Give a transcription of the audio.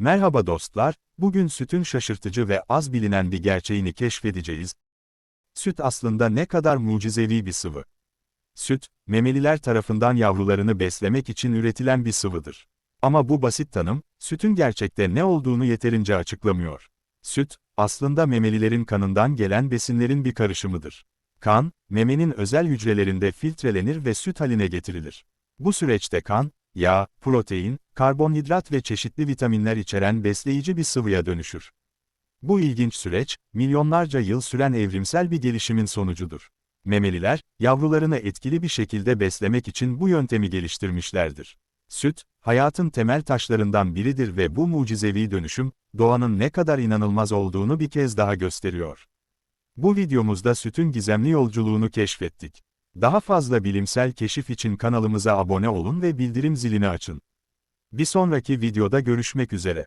Merhaba dostlar, bugün sütün şaşırtıcı ve az bilinen bir gerçeğini keşfedeceğiz. Süt aslında ne kadar mucizevi bir sıvı. Süt, memeliler tarafından yavrularını beslemek için üretilen bir sıvıdır. Ama bu basit tanım, sütün gerçekte ne olduğunu yeterince açıklamıyor. Süt, aslında memelilerin kanından gelen besinlerin bir karışımıdır. Kan, memenin özel hücrelerinde filtrelenir ve süt haline getirilir. Bu süreçte kan, yağ, protein, karbonhidrat ve çeşitli vitaminler içeren besleyici bir sıvıya dönüşür. Bu ilginç süreç, milyonlarca yıl süren evrimsel bir gelişimin sonucudur. Memeliler, yavrularını etkili bir şekilde beslemek için bu yöntemi geliştirmişlerdir. Süt, hayatın temel taşlarından biridir ve bu mucizevi dönüşüm, doğanın ne kadar inanılmaz olduğunu bir kez daha gösteriyor. Bu videomuzda sütün gizemli yolculuğunu keşfettik. Daha fazla bilimsel keşif için kanalımıza abone olun ve bildirim zilini açın. Bir sonraki videoda görüşmek üzere.